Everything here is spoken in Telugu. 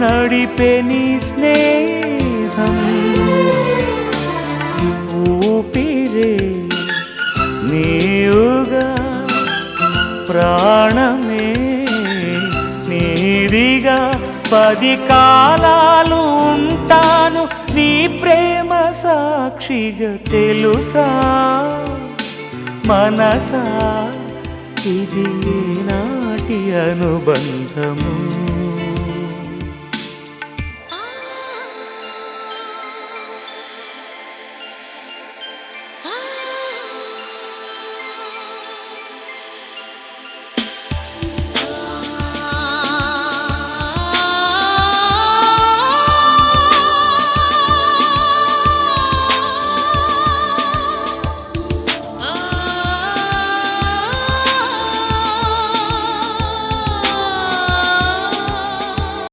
నడిపే నీ స్నేహం. ఊపిరే నీవుగా ప్రాణమే నీదిగా. పది కాలాలు ఉంటాను నీ ప్రేమ సాక్షిగా తెలుసా? మనసా ఇది నాటి అనుబంధము?